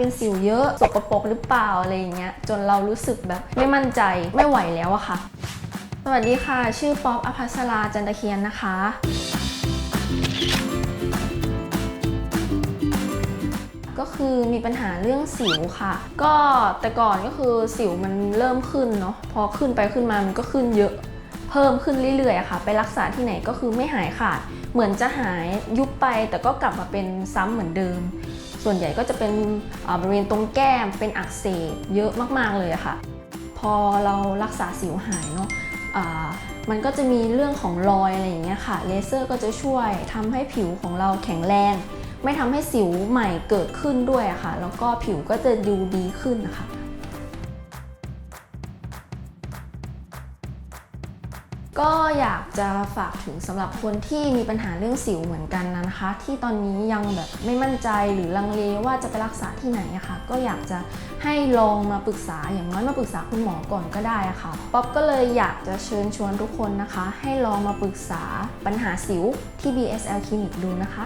เป็นสิวเยอะสกปรกหรือเปล่าอะไรอย่างเงี้ยจนเรารู้สึกแบบไม่มั่นใจไม่ไหวแล้วอะค่ะ สวัสดีค่ะ ชื่อป๊อปอภัสราจันตะเคียนนะคะ ก็คือมีปัญหาเรื่องสิวค่ะ ก็แต่ก่อนก็คือสิวมันเริ่มขึ้นเนาะพอขึ้นไปขึ้นมามันก็ขึ้นเยอะเพิ่มขึ้นเรื่อยๆอะค่ะ ไปรักษาที่ไหนก็คือไม่หายขาด เหมือนจะหายยุบไปแต่ก็กลับมาเป็นซ้ำเหมือนเดิม ส่วนใหญ่ก็จะเป็นบริเวณตรงแก้มเป็นอักเสบเยอะมากๆเลยอะค่ะ พอเรารักษาสิวหายเนาะมันก็จะมีเรื่องของรอยอะไรอย่างเงี้ยค่ะเลเซอร์ก็จะช่วยทำให้ผิวของเราแข็งแรง ไม่ทำให้สิวใหม่เกิดขึ้นด้วยอะค่ะ แล้วก็ผิวก็จะดูดีขึ้นนะคะ ก็อยากจะฝากถึงสำหรับคนที่มีปัญหาเรื่องสิวเหมือนกันนะคะ ที่ตอนนี้ยังแบบไม่มั่นใจหรือลังเลว่าจะไปรักษาที่ไหนอะคะ่ะ ก็อยากจะให้ลองมาปรึกษาอย่างน้อยมาปรึกษาคุณหมอก่อนก็ได้อะค่ะป๊อปก็เลยอยากจะเชิญชวนทุกคนนะคะ ให้ลองมาปรึกษาปัญหาสิวที่ BSL Clinic ดูนะคะ